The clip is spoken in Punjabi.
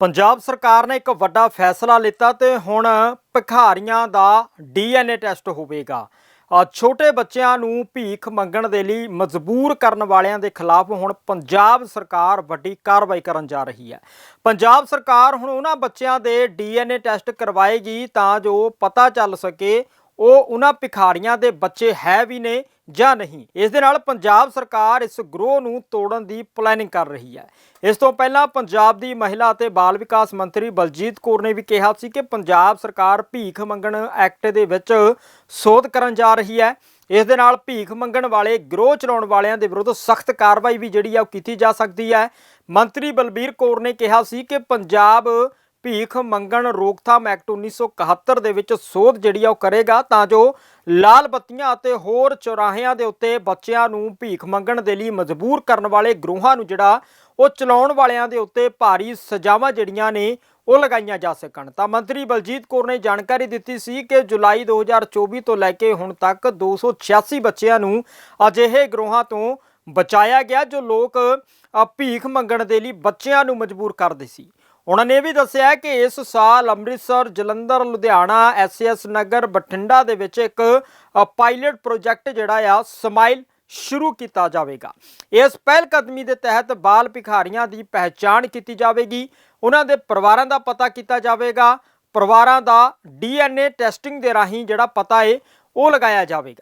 ਪੰਜਾਬ ਸਰਕਾਰ ਨੇ ਇੱਕ ਵੱਡਾ ਫੈਸਲਾ ਲਿੱਤਾ ਤੇ ਹੁਣ ਭਿਖਾਰੀਆਂ ਦਾ ਡੀਐਨਏ ਟੈਸਟ ਹੋਵੇਗਾ। ਛੋਟੇ ਬੱਚਿਆਂ ਨੂੰ ਭੀਖ ਮੰਗਣ ਦੇ ਲਈ ਮਜਬੂਰ ਕਰਨ ਵਾਲਿਆਂ ਦੇ ਖਿਲਾਫ ਹੁਣ ਪੰਜਾਬ ਸਰਕਾਰ ਵੱਡੀ ਕਾਰਵਾਈ ਕਰਨ ਜਾ ਰਹੀ ਹੈ। ਪੰਜਾਬ ਸਰਕਾਰ ਹੁਣ ਉਹਨਾਂ ਬੱਚਿਆਂ ਦੇ ਡੀਐਨਏ ਟੈਸਟ ਕਰਵਾਏਗੀ ਤਾਂ ਜੋ ਪਤਾ ਚੱਲ ਸਕੇ ਉਹ ਉਹਨਾਂ ਭਿਖਾਰੀਆਂ ਦੇ ਬੱਚੇ ਹੈ ਵੀ ਨੇ ਜਾਂ ਨਹੀਂ। ਇਸ ਦੇ ਨਾਲ ਪੰਜਾਬ ਸਰਕਾਰ ਇਸ ਗਰੋਹ ਨੂੰ ਤੋੜਨ ਦੀ ਪਲੈਨਿੰਗ ਕਰ ਰਹੀ ਹੈ। ਇਸ ਤੋਂ ਪਹਿਲਾਂ ਪੰਜਾਬ ਦੀ ਮਹਿਲਾ ਅਤੇ ਬਾਲ ਵਿਕਾਸ ਮੰਤਰੀ ਬਲਜੀਤ ਕੌਰ ਨੇ ਵੀ ਕਿਹਾ ਸੀ ਕਿ ਪੰਜਾਬ ਸਰਕਾਰ ਭੀਖ ਮੰਗਣ ਐਕਟ ਦੇ ਵਿੱਚ ਸੋਧ ਕਰਨ ਜਾ ਰਹੀ ਹੈ। ਇਸ ਦੇ ਨਾਲ ਭੀਖ ਮੰਗਣ ਵਾਲੇ, ਗਰੋਹ ਚਲਾਉਣ ਵਾਲਿਆਂ ਦੇ ਵਿਰੁੱਧ ਸਖਤ ਕਾਰਵਾਈ ਵੀ ਜਿਹੜੀ ਆ ਉਹ ਕੀਤੀ ਜਾ ਸਕਦੀ ਹੈ। ਮੰਤਰੀ ਬਲਬੀਰ ਕੌਰ ਨੇ ਕਿਹਾ ਸੀ ਕਿ ਪੰਜਾਬ ਭੀਖ ਮੰਗਣ ਰੋਕਥਾਮ ਐਕਟ 1971 ਦੇ ਵਿੱਚ ਸੋਧ ਜਿਹੜੀ ਆ ਉਹ ਕਰੇਗਾ, ਤਾਂ ਜੋ ਲਾਲ ਬੱਤੀਆਂ ਅਤੇ ਹੋਰ ਚੌਰਾਹਿਆਂ ਦੇ ਉੱਤੇ ਬੱਚਿਆਂ ਨੂੰ ਭੀਖ ਮੰਗਣ ਦੇ ਲਈ ਮਜਬੂਰ ਕਰਨ ਵਾਲੇ ਗਰੋਹਾਂ ਨੂੰ ਜਿਹੜਾ ਉਹ ਚਲਾਉਣ ਵਾਲਿਆਂ ਦੇ ਉੱਤੇ ਭਾਰੀ ਸਜ਼ਾਵਾਂ ਜਿਹੜੀਆਂ ਨੇ ਉਹ ਲਗਾਈਆਂ ਜਾ ਸਕਣ। ਤਾਂ ਮੰਤਰੀ ਬਲਜੀਤ ਕੌਰ ਨੇ ਜਾਣਕਾਰੀ ਦਿੱਤੀ ਸੀ ਕਿ ਜੁਲਾਈ 2024 ਤੋਂ ਲੈ ਕੇ ਹੁਣ ਤੱਕ 286 ਬੱਚਿਆਂ ਨੂੰ ਅਜਿਹੇ ਗਰੋਹਾਂ ਤੋਂ ਬਚਾਇਆ ਗਿਆ, ਜੋ ਲੋਕ ਭੀਖ ਮੰਗਣ ਦੇ ਲਈ ਬੱਚਿਆਂ ਨੂੰ ਮਜਬੂਰ ਕਰਦੇ ਸੀ। ਉਹਨਾਂ ਨੇ ਇਹ ਵੀ ਦੱਸਿਆ ਕਿ ਇਸ ਸਾਲ ਅੰਮ੍ਰਿਤਸਰ, ਜਲੰਧਰ, ਲੁਧਿਆਣਾ ਐਸਐਸ ਨਗਰ, ਬਠਿੰਡਾ ਦੇ ਵਿੱਚ ਇੱਕ ਪਾਇਲਟ ਪ੍ਰੋਜੈਕਟ ਜਿਹੜਾ ਆ, ਸਮਾਈਲ ਸ਼ੁਰੂ ਕੀਤਾ ਜਾਵੇਗਾ। ਇਸ ਪਹਿਲ ਕਦਮੀ ਦੇ ਤਹਿਤ ਬਾਲ ਭਿਖਾਰੀਆਂ ਦੀ ਪਹਿਚਾਣ ਕੀਤੀ ਜਾਵੇਗੀ। ਉਹਨਾਂ ਦੇ ਪਰਿਵਾਰਾਂ ਦਾ ਪਤਾ ਕੀਤਾ ਜਾਵੇਗਾ। ਪਰਿਵਾਰਾਂ ਦਾ ਡੀਐਨਏ ਟੈਸਟਿੰਗ ਦੇ ਰਾਹੀਂ ਜਿਹੜਾ ਪਤਾ ਏ, ਉਹ ਲਗਾਇਆ ਜਾਵੇਗਾ।